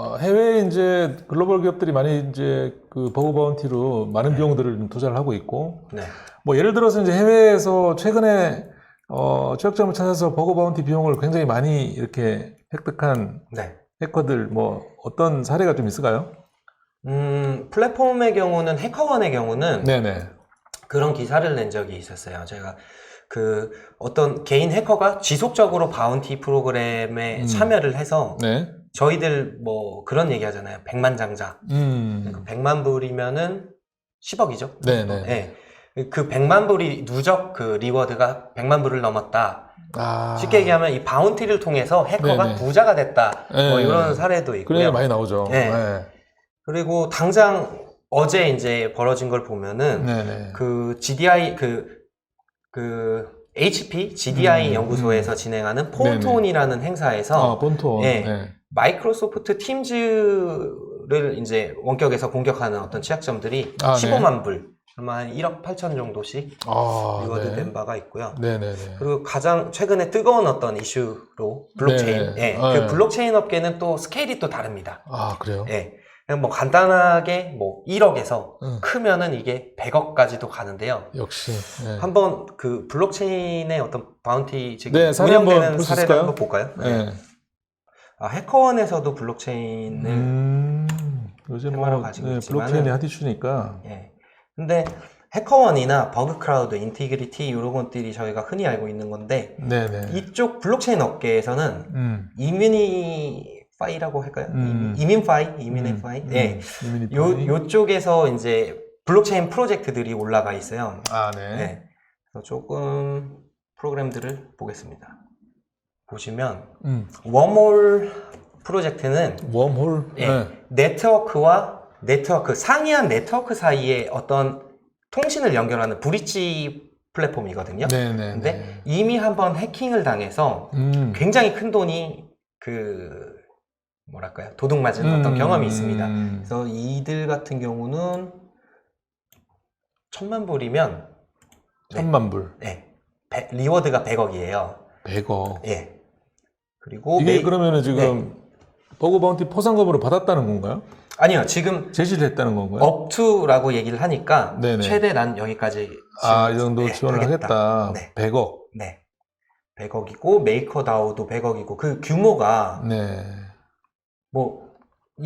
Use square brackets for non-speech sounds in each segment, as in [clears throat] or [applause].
어, 해외에 이제 글로벌 기업들이 많이 이제 그 버그 바운티로 많은 비용들을 좀 투자를 하고 있고, 네. 뭐 예를 들어서 이제 해외에서 최근에 어, 취약점을 찾아서 버그 바운티 비용을 굉장히 많이 이렇게 획득한 네. 해커들 뭐 어떤 사례가 좀 있을까요? 음, 플랫폼의 경우는 해커원의 경우는 네네. 그런 기사를 낸 적이 있었어요. 제가 그 어떤 개인 해커가 지속적으로 바운티 프로그램에 음. 참여를 해서 네. 저희들 뭐 그런 얘기 하잖아요. 100만 장자. 음. 그 100만 불이면은 10억이죠. 네네. 네. 그 100만 불이 누적 그 리워드가 100만 불을 넘었다. 아. 쉽게 얘기하면 이 바운티를 통해서 해커가 네네. 부자가 됐다. 뭐 네. 이런 사례도 있고요. 얘기 많이 나오죠. 네. 네. 그리고 당장 어제 이제 벌어진 걸 보면은 네네. 그 GDI 그, 그 HP GDI 음, 연구소에서 진행하는 폰톤이라는 행사에서 아, 본토. 네. 네. 마이크로소프트 팀즈를 이제 원격에서 공격하는 어떤 취약점들이 아, 네. 15만 불, 아마 한 1억 8천 정도씩 아, 리워드 네. 된 바가 있고요. 네네네. 그리고 가장 최근에 뜨거운 어떤 이슈로 블록체인. 네. 예, 아, 그 네. 블록체인 업계는 또 스케일이 또 다릅니다. 아, 그래요? 예. 그냥 뭐 간단하게 뭐 1억에서 응. 크면은 이게 100억까지도 가는데요. 역시. 네. 한번 그 블록체인의 어떤 바운티 지금 네, 운영되는 사례를? 한번 볼까요? 네. 아, 해커원에서도 블록체인을 음, 요즘 뭐, 가지고 네, 있지만은- 블록체인이 핫 이슈니까. 예. 근데 해커원이나 버그크라우드, 인티그리티 이런 것들이 저희가 흔히 알고 있는 건데 네네. 이쪽 블록체인 업계에서는 음. 이뮤니파이라고 할까요? 음. 이민파이, 이민파이. 음, 예. 이민이 요 파이. 요쪽에서 이제 블록체인 프로젝트들이 올라가 있어요. 아, 네. 네. 그래서 조금 프로그램들을 보겠습니다. 보시면 음. 웜홀 프로젝트는 웜홀. 예. 네. 네트워크와 네트워크 상이한 네트워크 사이에 어떤 통신을 연결하는 브릿지 플랫폼이거든요. 네네. 근데 이미 한번 해킹을 당해서 음. 굉장히 큰 돈이 그 뭐랄까요 도둑 맞은 어떤 음, 경험이 있습니다. 음. 그래서 이들 같은 경우는 천만 불이면 천만 불. 네, 배- 리워드가 100억이에요. 100억. 예. 그리고 이게 메이- 네. 그러면은 지금 버그 바운티 포상금으로 받았다는 건가요? 아니요 지금 제시를 했다는 건가요? 업투라고 얘기를 하니까 네네. 최대 난 여기까지 아, 이 정도 네, 지원을 하겠다. 하겠다. 네. 100억. 네. 100억이고 메이커다우도 100억이고 그 규모가 네. 뭐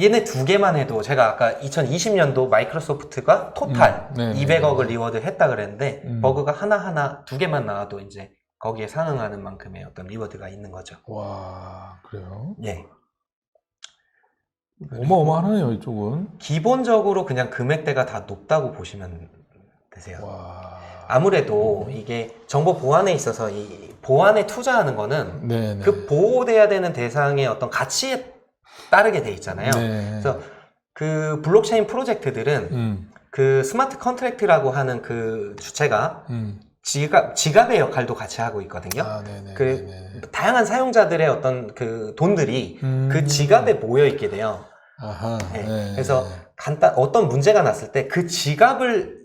얘네 두 개만 해도 제가 아까 2020년도 마이크로소프트가 토탈 음, 네, 200억을 네, 네. 리워드 했다 그랬는데 음. 버그가 하나하나 두 개만 나와도 이제 거기에 상응하는 만큼의 어떤 리워드가 있는 거죠. 와, 그래요? 예. 어마어마하네요, 이쪽은. 기본적으로 그냥 금액대가 다 높다고 보시면 되세요. 와. 아무래도 이게 정보 보안에 있어서 이 보안에 투자하는 거는 네네. 그 보호돼야 되는 대상의 어떤 가치에 따르게 돼 있잖아요. 네. 그래서 그 블록체인 프로젝트들은 음, 그 스마트 컨트랙트라고 하는 그 주체가 음. 지갑, 지갑의 역할도 같이 하고 있거든요. 아, 네네. 그 네네. 다양한 사용자들의 어떤 그 돈들이 음. 그 지갑에 모여 있게 돼요. 아하. 네. 네. 그래서 간단 어떤 문제가 났을 때 그 지갑을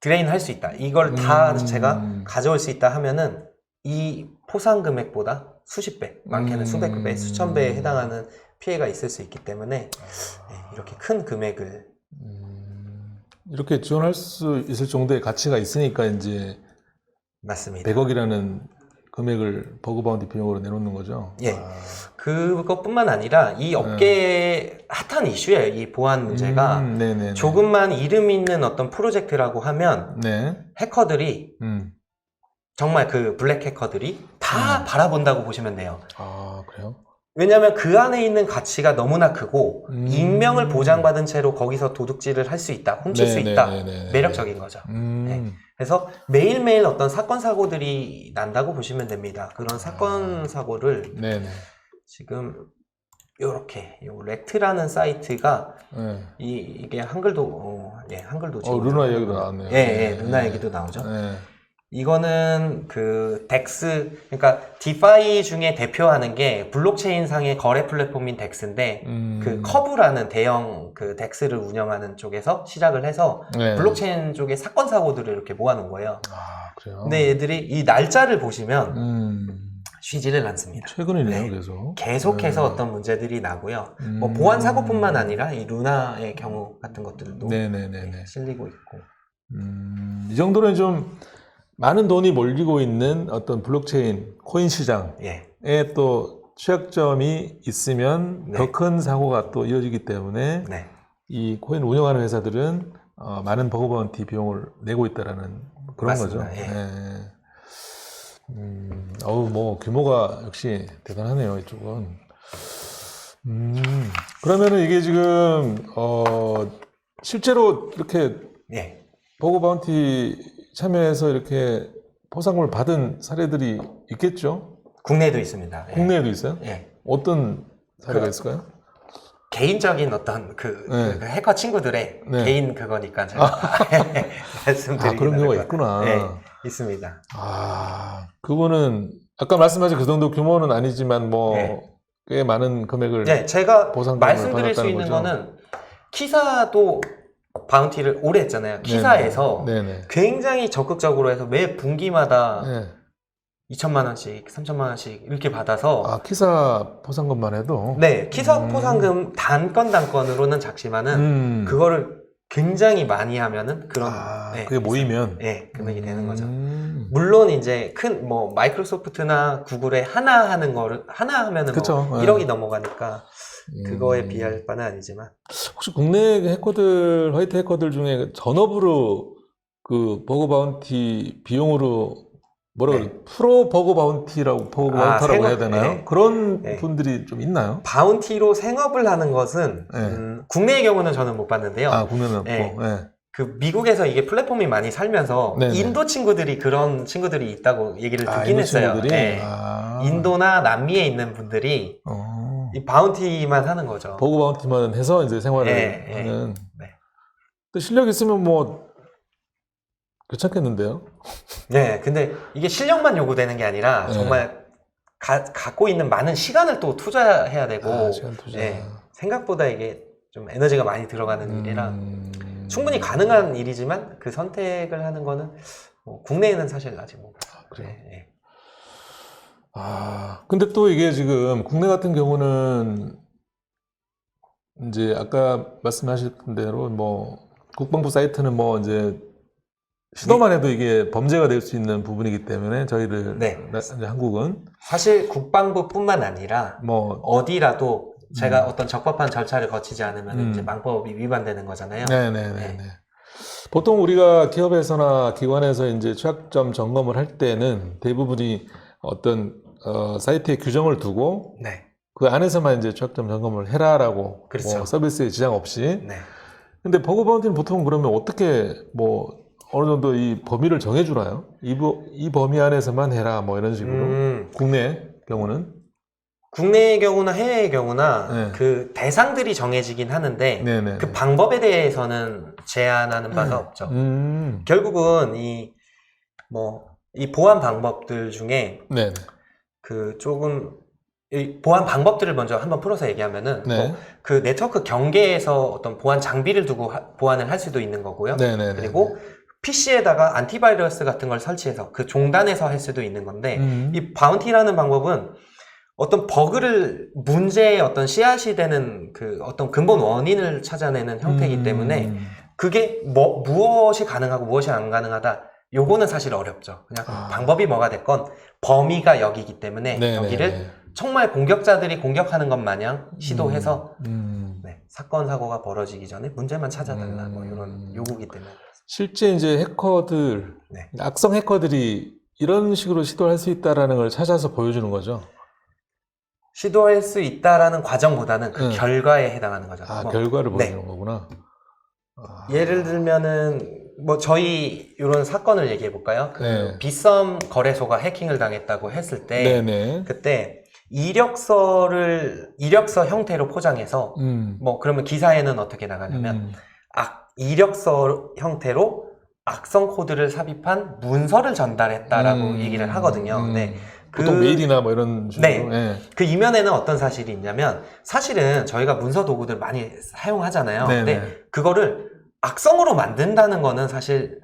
드레인 할 수 있다. 이걸 다 음. 제가 가져올 수 있다 하면은 이 포상 금액보다 수십 배, 많게는 음. 수백 배, 수천 배에 해당하는 피해가 있을 수 있기 때문에 아. 네, 이렇게 큰 금액을 음, 이렇게 지원할 수 있을 정도의 가치가 있으니까 이제 맞습니다. 100억이라는 금액을 버그 바운티 비용으로 내놓는 거죠. 예. 아. 그것뿐만 아니라 이 업계의 핫한 이슈예요. 이 보안 문제가 음, 네네. 조금만 이름 있는 어떤 프로젝트라고 하면 네. 해커들이 음. 정말 그 블랙 해커들이 다 음. 바라본다고 보시면 돼요. 아, 그래요? 왜냐하면 그 안에 있는 가치가 너무나 크고 음. 익명을 보장받은 채로 거기서 도둑질을 할 수 있다, 훔칠 수 있다, 네 네 네 네. 매력적인 거죠. 음. 네. 그래서 매일매일 어떤 사건 사고들이 난다고 보시면 됩니다. 그런 아. 사건 사고를 네네. 지금 이렇게 요 렉트라는 사이트가 네. 이 이게 한글도 어, 예 한글도 어, 지금 루나 좀- 얘기도 나왔네요. 예, 예, 네, 루나 네. 얘기도 나오죠. 네. 이거는 그 덱스 그러니까 디파이 중에 대표하는 게 블록체인 상의 거래 플랫폼인 덱스인데 음. 그 커브라는 대형 그 덱스를 운영하는 쪽에서 시작을 해서 네. 블록체인 쪽에 사건 사고들을 이렇게 모아놓은 거예요. 아, 그래요? 근데 얘들이 이 날짜를 보시면 음. 쉬지를 않습니다. 최근이네요, 네. 계속. 계속해서 네. 어떤 문제들이 나고요. 뭐 음. 보안 사고뿐만 아니라 이 루나의 경우 같은 것들도 네네네네. 실리고 있고. 음, 이 정도는 좀 많은 돈이 몰리고 있는 어떤 블록체인 코인 시장에 예, 또 취약점이 있으면 네. 더큰 사고가 또 이어지기 때문에 네, 이 코인 운영하는 회사들은 어, 많은 버거바운티 비용을 내고 있다라는 그런 맞습니다. 거죠. 예. 예. 음, 어우 뭐 규모가 역시 대단하네요 이쪽은. 음, 그러면은 이게 지금 어 실제로 이렇게 예, 버거 바운티 참여해서 이렇게 포상금을 받은 사례들이 있겠죠? 국내에도 있습니다. 예. 국내에도 있어요? 예. 어떤 사례가 그- 있을까요? 개인적인 어떤 그, 네. 그 해커 친구들의 네. 개인 그거니까 제가 [laughs] 말씀드리긴 아, 그런 경우가. 있구나. 네, 있습니다. 아, 그거는 아까 말씀하신 그 정도 규모는 아니지만 뭐 꽤 네. 많은 금액을 네, 제가 보상금을 말씀드릴 수 받았다는 있는 거죠. 거는 키사도 바운티를 오래 했잖아요. 키사에서 네네. 굉장히 적극적으로 해서 매 분기마다 네. 2천만 원씩, 3천만 원씩 이렇게 받아서 아, 키사 포상금만 해도 네, 키사 음. 포상금 단건 단건으로는 작지만은 음. 그거를 굉장히 많이 하면은 그런 아, 네, 그게 모이면 네, 금액이 되는 거죠. 음. 물론 이제 큰 뭐 마이크로소프트나 구글에 하나 하는 거를 하나 하면은 그쵸, 뭐 네. 1억이 넘어가니까 그거에 음. 비할 바는 아니지만 혹시 국내 해커들, 화이트 해커들 중에 전업으로 그 버거 바운티 비용으로 뭐라 네. 그래? 프로 버거 바운티라고, 아, 바운터라고 생업- 해야 되나요? 네. 그런 네. 분들이 좀 있나요? 바운티로 생업을 하는 것은 네. 음, 국내의 경우는 저는 못 봤는데요. 아, 국내는 없고. 네. 네. 그 미국에서 이게 플랫폼이 많이 살면서 네네. 인도 친구들이 그런 친구들이 있다고 얘기를 아, 듣긴 인도 했어요. 친구들이? 네. 아. 인도나 남미에 있는 분들이 어. 이 바운티만 하는 거죠. 버거 바운티만 해서 이제 생활을 예, 예. 하는. 네. 또 실력 있으면 뭐 괜찮겠는데요? 네, 근데 이게 실력만 요구되는 게 아니라 네. 정말 가- 갖고 있는 많은 시간을 또 투자해야 되고 아, 시간 투자. 네. 생각보다 이게 좀 에너지가 많이 들어가는 일이라 음. 충분히 가능한 일이지만 그 선택을 하는 거는 뭐 국내에는 사실 아직 못 봤어요. 그래요? 네, 네. 아, 근데 또 이게 지금 국내 같은 경우는 이제 아까 말씀하신 대로 뭐 국방부 사이트는 뭐 이제 시도만 해도 이게 범죄가 될 수 있는 부분이기 때문에 저희들 네. 나- 한국은 사실 국방부뿐만 아니라 뭐 어디라도 제가 음. 어떤 적법한 절차를 거치지 않으면 음. 이제 망법이 위반되는 거잖아요. 네네네. 네. 네. 보통 우리가 기업에서나 기관에서 이제 취약점 점검을 할 때는 대부분이 어떤 어, 사이트에 규정을 두고 네. 그 안에서만 이제 취약점 점검을 해라라고 그렇죠. 뭐 서비스에 지장 없이 네. 근데 버거 바운티는 보통 그러면 어떻게 뭐 어느 정도 이 범위를 정해주나요? 이, 부- 이 범위 안에서만 해라 뭐 이런 식으로 음, 국내 경우는 국내의 경우나 해외의 경우나 네. 그 대상들이 정해지긴 하는데 네네 그 방법에 대해서는 제한하는 바가 없죠. 음 결국은 이뭐 이 보안 방법들 중에 네네 그 조금 이 보안 방법들을 먼저 한번 풀어서 얘기하면은 네 뭐 그 네트워크 경계에서 어떤 보안 장비를 두고 하- 보안을 할 수도 있는 거고요. 네네네 그리고 PC에다가 안티바이러스 같은 걸 설치해서 그 종단에서 할 수도 있는 건데 음. 이 바운티라는 방법은 어떤 버그를 문제의 어떤 씨앗이 되는 그 어떤 근본 원인을 찾아내는 형태이기 음. 때문에 그게 뭐 무엇이 가능하고 무엇이 안 가능하다 요거는 사실 어렵죠. 그냥 아. 방법이 뭐가 됐건 범위가 여기기 때문에 네네네. 여기를 정말 공격자들이 공격하는 것 마냥 시도해서 음. 네, 사건 사고가 벌어지기 전에 문제만 찾아달라 뭐 음. 이런 요구기 때문에 실제 이제 해커들, 네. 악성 해커들이 이런 식으로 시도를 할수 있다라는 걸 찾아서 보여주는 거죠. 시도할 수 있다라는 과정보다는 그 음. 결과에 해당하는 거죠. 아, 뭐 결과를 네. 보여주는 거구나. 아, 예를 들면은 뭐 저희 이런 사건을 얘기해 볼까요? 그 네. 빗썸 거래소가 해킹을 당했다고 했을 때 네네. 그때 이력서를 이력서 형태로 포장해서 음. 뭐 그러면 기사에는 어떻게 나가냐면 음. 악 이력서 형태로 악성 코드를 삽입한 문서를 전달했다라고 음. 얘기를 하거든요. 음. 네. 보통 그- 메일이나 뭐 이런 식으로. 네. 예. 그 이면에는 어떤 사실이 있냐면 사실은 저희가 문서 도구들 많이 사용하잖아요. 네네. 근데 그거를 악성으로 만든다는 거는 사실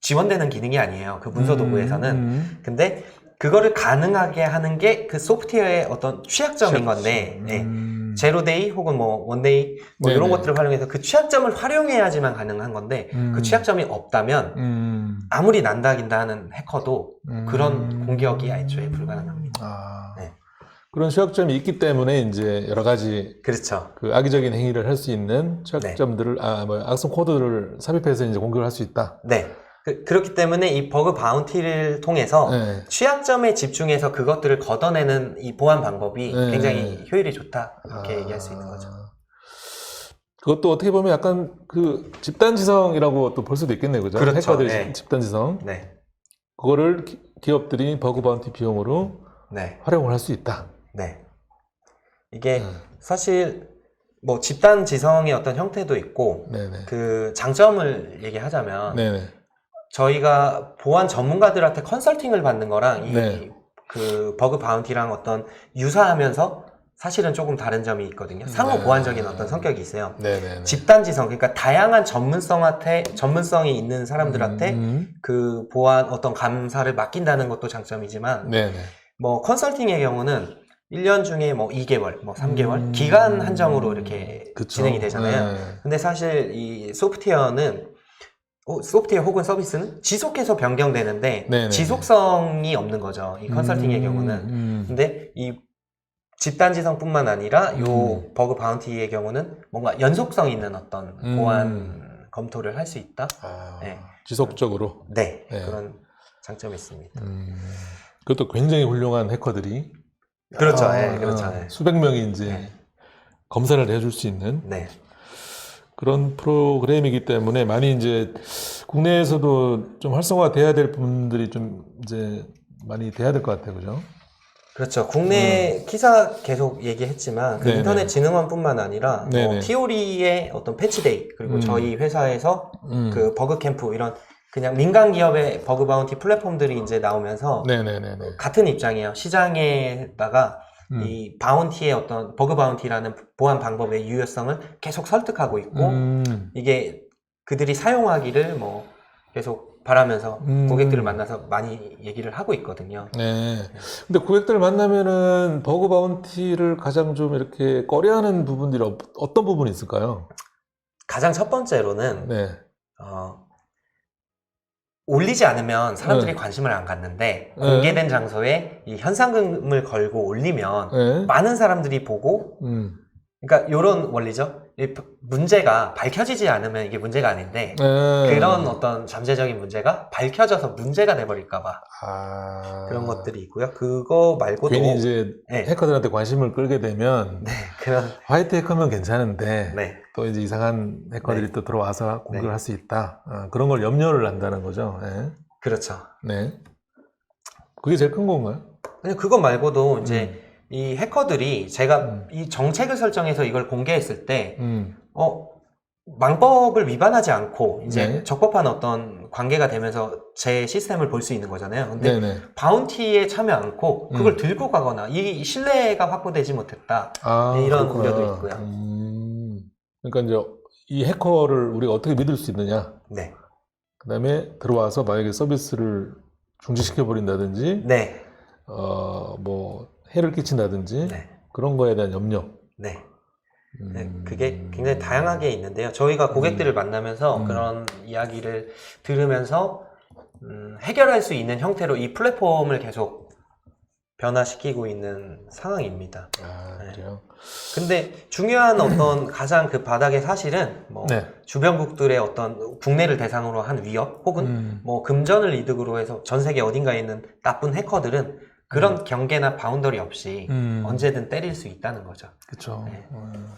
지원되는 기능이 아니에요. 그 문서 도구에서는. 음. 근데 그거를 가능하게 하는 게 그 소프트웨어의 어떤 취약점인 건데 네. 음. 제로데이 혹은 뭐 원데이 뭐 네네. 이런 것들을 활용해서 그 취약점을 활용해야지만 가능한 건데 음. 그 취약점이 없다면 음. 아무리 난다긴다 하는 해커도 음. 그런 공격이 애초에 불가능합니다. 아. 네. 그런 취약점이 있기 때문에 이제 여러 가지 그렇죠. 그 악의적인 행위를 할 수 있는 취약점들을 아, 뭐 악성 코드를 삽입해서 이제 공격을 할 수 있다. 네. 그, 그렇기 때문에 이 버그 바운티를 통해서 네. 취약점에 집중해서 그것들을 걷어내는 이 보안 방법이 네. 굉장히 효율이 좋다 이렇게 아. 얘기할 수 있는 거죠. 그것도 어떻게 보면 약간 그 집단지성이라고 또 볼 수도 있겠네요. 그죠? 그렇죠. 해커들이 네. 집단지성. 네, 그거를 기- 기업들이 버그 바운티 비용으로 네, 활용을 할 수 있다. 네. 이게 음. 사실 뭐 집단 지성의 어떤 형태도 있고 네네. 그 장점을 얘기하자면 네네. 저희가 보안 전문가들한테 컨설팅을 받는 거랑 이 네. 그 버그 바운티랑 어떤 유사하면서 사실은 조금 다른 점이 있거든요. 상호 네. 보완적인 어떤 성격이 있어요. 네네. 집단 지성 그러니까 다양한 전문성한테 전문성이 있는 사람들한테 음. 그 보안 어떤 감사를 맡긴다는 것도 장점이지만 네네. 뭐 컨설팅의 경우는 1년 중에 뭐 2개월, 뭐 3개월 음. 기간 한정으로 이렇게 그쵸. 진행이 되잖아요. 네. 근데 사실 이 소프트웨어는 어, 소프트웨어 혹은 서비스는 지속해서 변경되는데 네네네. 지속성이 없는 거죠. 이 컨설팅의 음, 경우는. 음. 근데 이 집단지성뿐만 아니라 요 음. 버그 바운티의 경우는 뭔가 연속성 있는 어떤 음. 보안 검토를 할 수 있다. 아, 네. 지속적으로. 네, 네. 그런 장점이 있습니다. 음. 그것도 굉장히 훌륭한 해커들이 그렇죠. 아, 네, 그렇죠. 아, 네. 수백 명이 이제 네. 검사를 해줄 수 있는 네, 그런 프로그램이기 때문에 많이 이제 국내에서도 좀 활성화돼야 될 부분들이 좀 이제 많이 돼야 될 것 같아요, 그죠? 그렇죠. 국내 기사 계속 얘기했지만 그 음. 인터넷 진흥원뿐만 아니라 뭐. 티오리의 어떤 패치데이 그리고 음. 저희 회사에서 음. 그 버그 캠프 이런 그냥 민간 기업의 버그 바운티 플랫폼들이 이제 나오면서 네네네네. 같은 입장이에요. 시장에다가 음. 이 바운티의 어떤 버그 바운티라는 보안 방법의 유효성을 계속 설득하고 있고 음. 이게 그들이 사용하기를 뭐 계속 바라면서 음. 고객들을 만나서 많이 얘기를 하고 있거든요. 네. 근데 고객들 만나면은 버그 바운티를 가장 좀 이렇게 꺼려하는 부분들이 어- 어떤 부분이 있을까요? 가장 첫 번째로는 네. 어, 올리지 않으면 사람들이 네. 관심을 안 갖는데 네. 공개된 장소에 이 현상금을 걸고 올리면 네. 많은 사람들이 보고 음. 그러니까 이런 원리죠. 문제가 밝혀지지 않으면 이게 문제가 아닌데 네. 그런 어떤 잠재적인 문제가 밝혀져서 문제가 돼버릴까봐 아. 그런 것들이 있고요. 그거 말고도 괜히 이제 네. 해커들한테 관심을 끌게 되면 네 그런 [laughs] 화이트 해커면 괜찮은데 네 또 이제 이상한 해커들이 또 들어와서 공격을 네. 할수 있다. 어, 그런 걸 염려를 한다는 거죠. 네. 그렇죠. 네. 그게 제일 큰 건가요? 아니 그거 말고도 이제 음. 이 해커들이 제가 음. 이 정책을 설정해서 이걸 공개했을 때 음. 어, 망법을 위반하지 않고 이제 네. 적법한 어떤 관계가 되면서 제 시스템을 볼 수 있는 거잖아요. 근데 네네. 바운티에 참여 않고 그걸 음. 들고 가거나 이 신뢰가 확보되지 못했다. 아, 네, 이런 그렇구나. 우려도 있고요. 음. 그러니까 이제 이 해커를 우리가 어떻게 믿을 수 있느냐. 네. 그 다음에 들어와서 만약에 서비스를 중지시켜 버린다든지, 네. 어, 뭐, 해를 끼친다든지, 네. 그런 거에 대한 염려. 네. 음. 네, 그게 굉장히 다양하게 있는데요. 저희가 고객들을 만나면서 음. 그런 이야기를 들으면서 음, 해결할 수 있는 형태로 이 플랫폼을 계속 변화시키고 있는 상황입니다. 아, 네. 그래요? 근데 중요한 어떤 [clears throat] 가장 그 바닥의 사실은 뭐 네. 주변국들의 어떤 국내를 대상으로 한 위협 혹은 음. 뭐 금전을 이득으로 해서 전 세계 어딘가에 있는 나쁜 해커들은 그런 경계나 바운더리 없이 음. 언제든 때릴 수 있다는 거죠. 그쵸. 네. 음.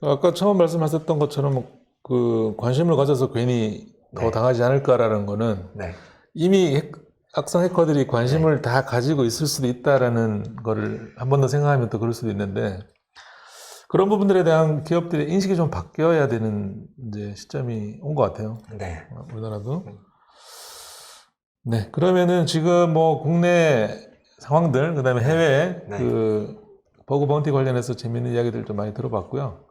아까 처음 말씀하셨던 것처럼 그 관심을 가져서 괜히 더 네. 당하지 않을까라는 거는 네. 이미 핵- 악성 해커들이 관심을 다 가지고 있을 수도 있다라는 거를 한 번 더 생각하면 또 그럴 수도 있는데 그런 부분들에 대한 기업들의 인식이 좀 바뀌어야 되는 이제 시점이 온 것 같아요. 네. 어, 우리나라도. 음. 네, 그러면은 지금 뭐 국내 상황들, 그 다음에 해외 네. 그 버그 바운티 관련해서 재밌는 이야기들 좀 많이 들어봤고요.